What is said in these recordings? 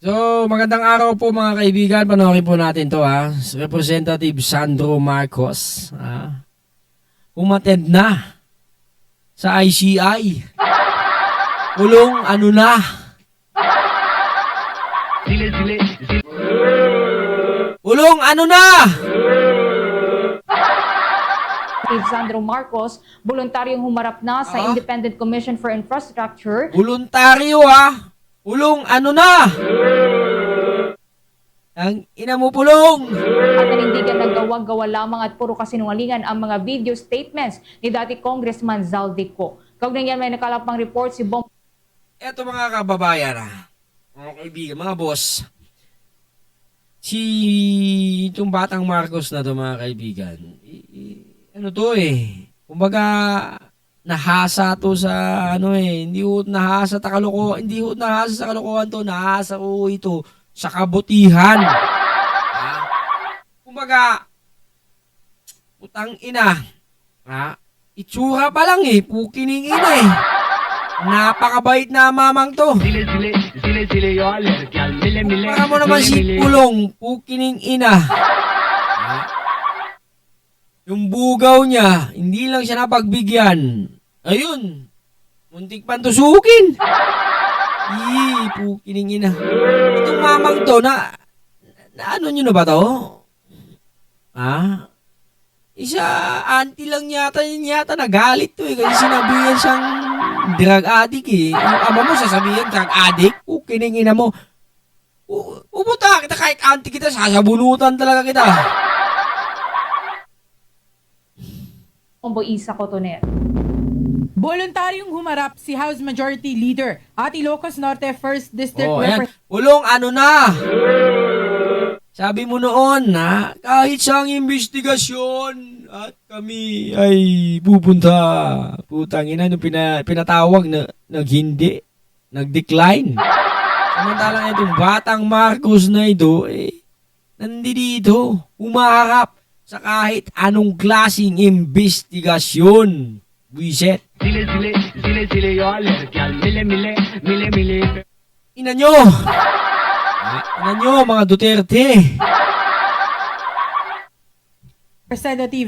So, magandang araw po mga kaibigan. Panoorin po natin to ha. Representative Sandro Marcos. Ha? Umattend na sa ICI. Kulong ano na. Kulong ano na. Representative Sandro Marcos, voluntaryong humarap na sa Ah? Independent Commission for Infrastructure Voluntaryo ha. Kulong ano na. Ang ina mo pulong. at nanindigan ng gawa-gawa lamang at puro kasinungalingan ang mga video statements ni dati Congressman Zaldico. Kaugnay yan may nakalapang report si Bong Eto mga kababayan ha. Mga kaibigan, mga boss. Si itong batang Marcos na to mga kaibigan. i- i- ano to eh. Kumbaga nahasa to sa ano eh. Hindi ho nahasa ta kaloko, hindi ho nahasa sa kalokohan to, nahasa ho ito sa kabutihan. Ha? Kumbaga utang ina. Ha? Itsura pa lang eh, pukining ina eh. Napakabait na mamang to. Para mo naman si. Pulong, pukining ina. Ha? Yung bugaw niya, hindi lang siya napagbigyan. Ayun, muntik pang tusukin. Ii, pukining ina. Itong mamang to, na, na ano nyo na ba to? Ha? Isa, auntie lang yata yun yata nagalit to eh. Kasi sinabihan siyang drug addict eh. Yung ama mo sasabihan drug addict, pukining ina mo. U- Pupunta kita kahit auntie kita, sasabunutan talaga kita. Isa Cotoner. Voluntaryong humarap si House Majority Leader at Ilocos Norte 1st District Oh, ayan. Representative Ulong, ano na? Sabi mo noon na kahit siyang investigasyon at kami ay pupunta. Putang ina, nung pina, pinatawag na naghindi, nag-decline. Samantalang itong batang Marcos na ito, eh, nandito, umaharap sa kahit anong klaseng investigasyon. Buiset. Zile zile zile zile yo aler gal mile mile mile mile Ina nyo! Ah, ina nyo, mga Duterte!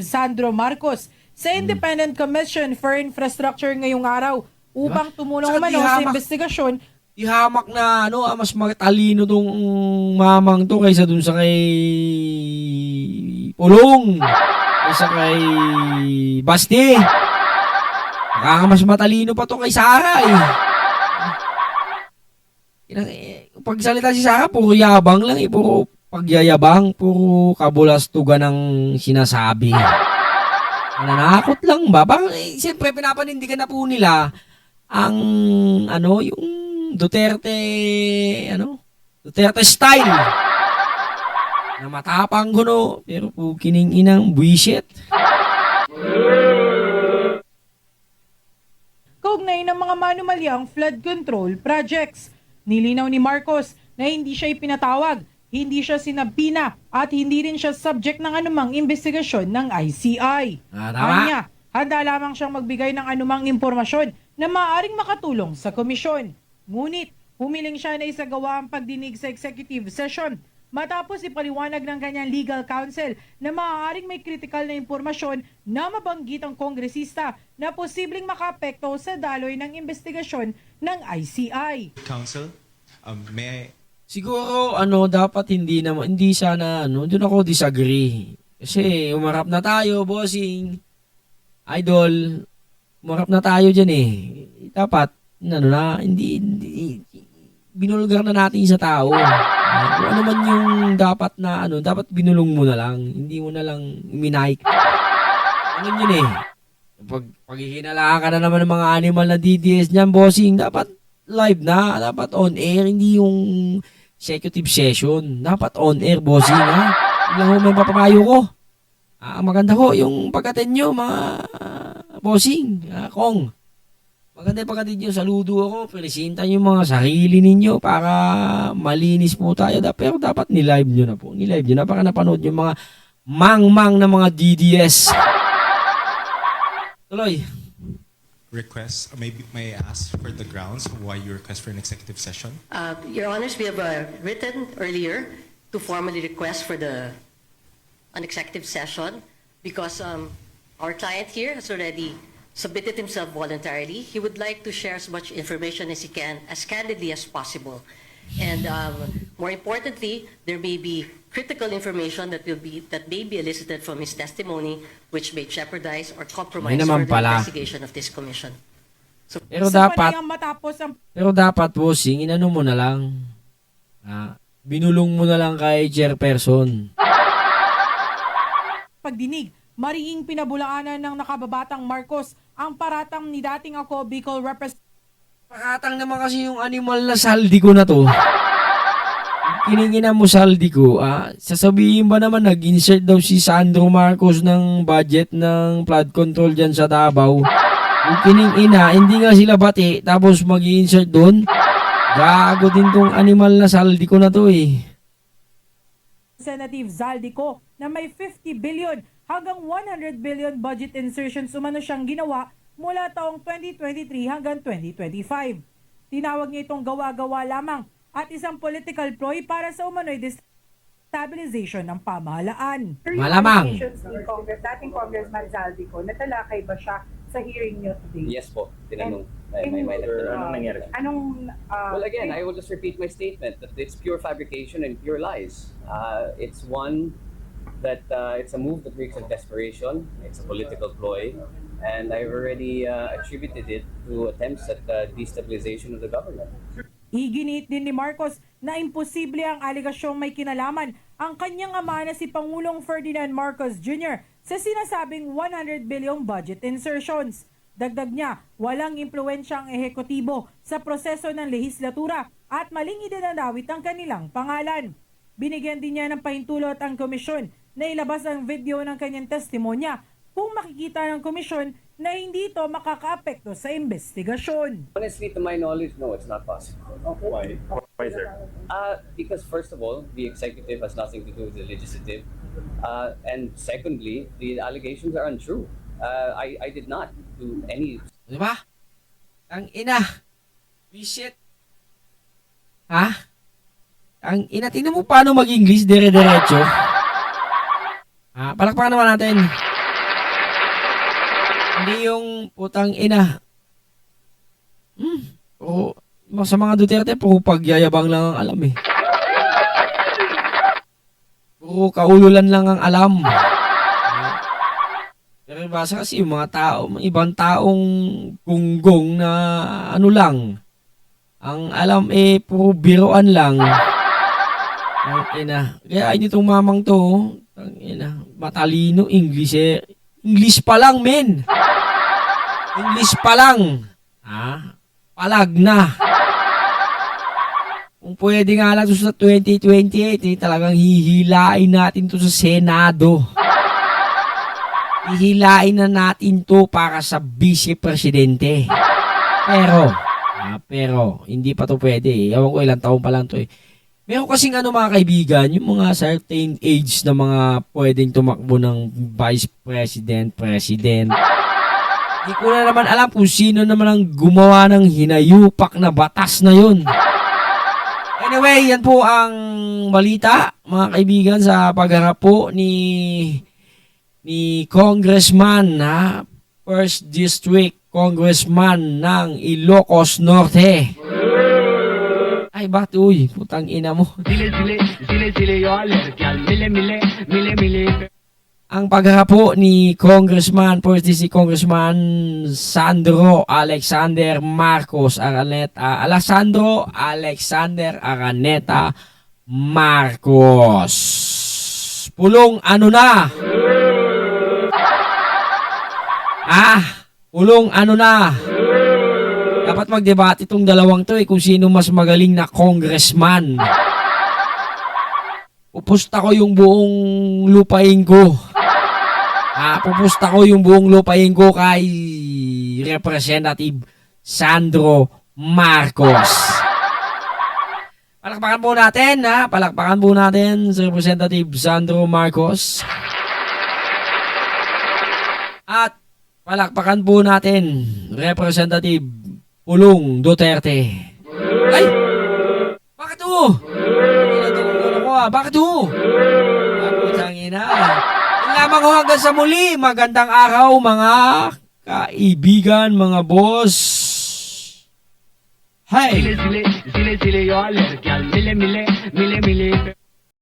Sandro Marcos sa Independent Commission for Infrastructure ngayong araw upang tumulong Saka umano sa dihamak. investigasyon Ihamak na, ano, ah, mas matalino tong mamang to kaysa dun sa kay Pulong. Kaysa kay Basti. Baka mas matalino pa to kay Sara eh. Eh, pagsalita si Sara, puro yabang lang eh. Puro pagyayabang, puro kabulastugan ng sinasabi. Nanakot lang ba? Parang, eh, siyempre, pinapanindigan na po nila ang, ano, yung Duterte, ano, Duterte style. Na matapang kuno, pero po kining inang buwisit. Kaugnay ng mga manumalyang flood control projects. Nilinaw ni Marcos na hindi siya ipinatawag, hindi siya sinabina at hindi rin siya subject ng anumang investigasyon ng ICI. Ah, tama. Anya, handa lamang siyang magbigay ng anumang impormasyon na maaaring makatulong sa komisyon. Ngunit, humiling siya na isagawa ang pagdinig sa executive session matapos ipaliwanag ng kanyang legal counsel na maaaring may critical na impormasyon na mabanggit ang kongresista na posibleng makapekto sa daloy ng investigasyon ng ICI. Council, um, may I Siguro, ano, dapat hindi na, hindi sana, ano, doon ako disagree. Kasi, umarap na tayo, bossing. Idol, umarap na tayo dyan eh. Dapat, ano na, hindi, hindi, binulgar na natin sa tao. Ano man yung dapat na, ano, dapat binulong mo na lang. Hindi mo na lang minike. Ano yun eh. Pag, pag hihinalaan ka na naman ng mga animal na DDS niyan, bossing, dapat live na, dapat on air, hindi yung executive session. Dapat on air, bossing, ha? Yun lang ho may papapayo ko. Ah, maganda ho yung pagkatin nyo, mga bossing, ah, kong. Maganda yung pagkatin nyo, saludo ako, presenta nyo yung mga sarili ninyo para malinis po tayo. Pero dapat nilive nyo na po. Nilive nyo na para napanood yung mga mang-mang na mga DDS. Tuloy. request, may, may I ask for the grounds why you request for an executive session? Uh, Your Honors, we have uh, written earlier to formally request for the, an executive session because um, our client here has already submitted himself voluntarily. He would like to share as much information as he can, as candidly as possible. And um, more importantly, there may be critical information that will be, that may be elicited from his testimony which may jeopardize or compromise May naman further pala. investigation of this commission. Pero sa dapat, matapos ang pero dapat bossing, inano mo na lang. Ah, binulong mo na lang kay chairperson. pagdinig, mariing pinabulaanan ng nakababatang Marcos ang paratang ni dating ako Bicol Representative Pakatang naman kasi yung animal na saldi ko na to. Kiningina mo saldi ko, ah, sasabihin ba naman nag-insert daw si Sandro Marcos ng budget ng flood control dyan sa Davao? Yung kiningina, hindi nga sila bati, tapos mag insert doon. Gago din tong animal na saldi ko na to eh. Zaldico na may 50 billion hanggang 100 billion budget insertions umano siyang ginawa mula taong 2023 hanggang 2025. Tinawag niya itong gawa-gawa lamang at isang political ploy para sa umano'y destabilization ng pamahalaan. Malamang. Congress, dating Congressman Zaldico, natalakay ba siya sa hearing niyo today? Yes po, tinanong. May, And- may, may uh, Anong nangyari? Anong, uh, Well, again, I will just repeat my statement that it's pure fabrication and pure lies. Uh, it's one that uh, it's a move that reeks of desperation. It's a political ploy, and I've already uh, attributed it to attempts at uh, destabilization of the government. Iginit din ni Marcos na imposible ang aligasyong may kinalaman ang kanyang ama na si Pangulong Ferdinand Marcos Jr. sa sinasabing 100 billion budget insertions. Dagdag niya, walang impluensya ang ehekutibo sa proseso ng lehislatura at maling idinadawit ang kanilang pangalan. Binigyan din niya ng pahintulot ang komisyon na ilabas ang video ng kanyang testimonya kung makikita ng komisyon na hindi ito makakaapekto sa investigasyon. Honestly, to my knowledge, no, it's not possible. Why? Why, sir? Uh, because first of all, the executive has nothing to do with the legislative, uh, and secondly, the allegations are untrue. Uh, I, I did not do any Di ba? Ang ina. Visit. Ha? Ang ina, tingnan mo paano mag-English, dire-diretso. Ha? Palakpakan naman natin. Hindi yung putang ina. Hmm. O, sa mga Duterte, puro pagyayabang lang ang alam eh. Puro kaululan lang ang alam. Pero basa kasi yung mga tao, mga ibang taong gunggong na ano lang. Ang alam eh, puro biroan lang. Ang ina. Kaya itong mamang to, ang ina, matalino, English eh. English pa lang, men. English pa lang. Ha? Palag na. Kung pwede nga lang sa 2028, eh, talagang hihilain natin to sa Senado. Hihilain na natin to para sa vice-presidente. Pero, ah, pero, hindi pa to pwede eh. Ewan ko ilang taon pa lang to eh. Meron kasing ano mga kaibigan, yung mga certain age na mga pwedeng tumakbo ng vice president, president. Hindi ko na naman alam kung sino naman ang gumawa ng hinayupak na batas na yun. Anyway, yan po ang balita, mga kaibigan, sa pagharap po ni ni Congressman ha, First District Congressman ng Ilocos Norte. Ay, bakit? Uy, putang ina mo. Yo alergial. Mile mile, mile mile. Ang pagharap po ni Congressman, First District Congressman Sandro Alexander Marcos Araneta. Alessandro Alexander Araneta Marcos. Pulong ano na? Ah, pulong ano na? Dapat magdebate itong dalawang to eh kung sino mas magaling na congressman. Pupusta ko yung buong lupain ko. Ah, pupusta ko yung buong lupain ko kay Representative Sandro Marcos. Palakpakan po natin, ha? Palakpakan po natin si Representative Sandro Marcos. At Palakpakan po natin, Representative Pulong Duterte. Ay! Bakit ho? Ano ko ah? Bakit ho? Kaputang ina. Yun lamang ho hanggang sa muli. Magandang araw mga kaibigan, mga boss. Hey! Zile zile zile zile yo alert gal mile mile mile mile